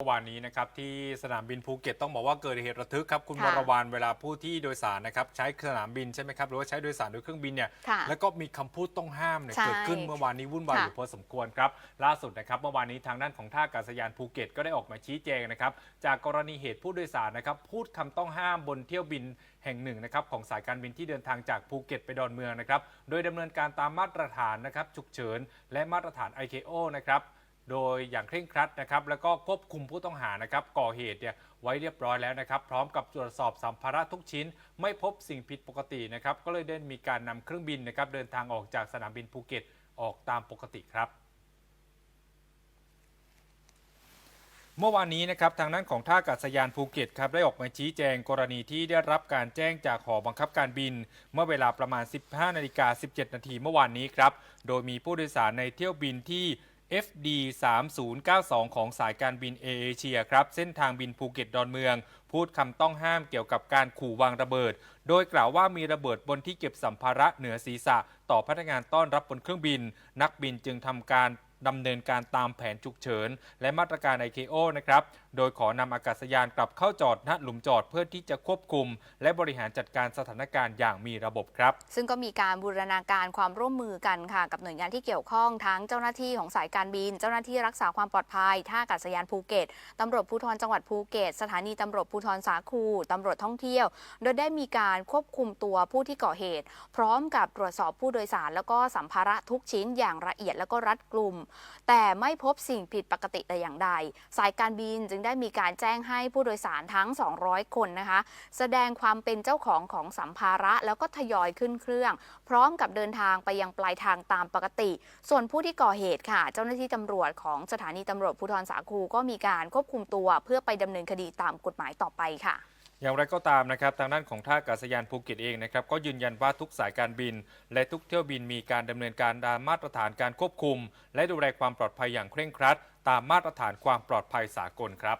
เมื่อวานนี้นะครับที่สนามบินภูเก็ตต้องบอกว่าเกิดเหตุระทึกครับคุณวค่ะรวานเวลาผู้ที่โดยสารนะครับใช้สนามบินใช่ไหมครับหรือว่าใช้โดยสารโดยเครื่องบินเนี่ยค่ะแล้วก็มีคำพูดต้องห้ามเนี่ยใช่เกิดขึ้นเมื่อวานนี้วุ่นวายค่ะอยู่พอสมควรครับล่าสุดนะครับเมื่อวานนี้ทางด้านของท่าอากาศยานภูเก็ตก็ได้ออกมาชี้แจงนะครับจากกรณีเหตุผู้โดยสารนะครับพูดคำต้องห้ามบนเที่ยวบินแห่งหนึ่งนะครับของสายการบินที่เดินทางจากภูเก็ตไปดอนเมืองนะครับโดยดำเนินการตามมาตรฐานนะครับฉุกเฉินและมาตรฐาน ICAO นะครับ โดยอย่างเคร่งครัดนะครับแล้วก็ควบคุมผู้ต้องหานะครับก่อเหตุเนี่ยไว้เรียบร้อยแล้วนะครับ พร้อมกับตรวจสอบสัมภาระทุกชิ้น ไม่พบสิ่งผิดปกตินะครับ ก็เลยได้มีการนำเครื่องบินนะครับเดินทางออกจากสนามบินภูเก็ตออกตามปกติครับเมื่อวานนี้นะครับทางด้านของท่าอากาศยานภูเก็ตครับได้ออกมาชี้แจงกรณีที่ได้รับการแจ้งจากหอบังคับการบิน เมื่อเวลาประมาณ 15นาฬิกา17 นาทีเมื่อวานนี้ครับ โดยมีผู้โดยสารในเที่ยวบินที่ FD 3092 ของสายการบินเอเชียครับ เส้นทางบินภูเก็ตดอนเมือง พูดคำต้องห้ามเกี่ยวกับการขู่วางระเบิด โดยกล่าวว่ามีระเบิดบนที่เก็บสัมภาระเหนือศีรษะ ต่อพนักงานต้อนรับบนเครื่องบิน นักบินจึงทำการ ดำเนินการตามแผนฉุกเฉิน และมาตรการ ICAO นะครับ โดยขอนำอากาศยานกลับเข้าจอดณหลุมจอดเพื่อที่จะควบคุม และบริหารจัดการสถานการณ์อย่างมีระบบครับ ซึ่งก็มีการบูรณาการความร่วมมือกันค่ะ กับหน่วยงานที่เกี่ยวข้องทั้งเจ้าหน้าที่ของสายการบิน เจ้าหน้าที่รักษาความปลอดภัย ท่าอากาศยานภูเก็ตตำรวจภูธรจังหวัดภูเก็ต สถานีตำรวจภูธรสาคูตำรวจท่องเที่ยว โดยได้มีการควบคุมตัวผู้ที่ก่อเหตุ พร้อมกับตรวจสอบผู้โดยสาร แล้วก็สัมภาระทุกชิ้นอย่างละเอียดแล้วก็รัดกลุ่มแต่ไม่พบสิ่งผิดปกติแต่อย่างใด สายการบินจึงได้มีการแจ้งให้ผู้โดยสารทั้ง 200 คนนะคะ แสดงความเป็นเจ้าของของสัมภาระแล้วก็ทยอยขึ้นเครื่อง พร้อมกับเดินทางไปยังปลายทางตามปกติ ส่วนผู้ที่ก่อเหตุค่ะ เจ้าหน้าที่ตำรวจของสถานีตำรวจภูธรสาคูก็มีการควบคุมตัวเพื่อไปดำเนินคดีตามกฎหมายต่อไปค่ะ อย่างไรก็ตามนะครับทางด้านของท่าอากาศยานภูเก็ตเองนะครับก็ยืนยันว่าทุกสายการบิน และทุกเที่ยวบินมีการดำเนินการตามมาตรฐานการควบคุม และดูแลความปลอดภัยอย่างเคร่งครัด ตามมาตรฐานความปลอดภัยสากลครับ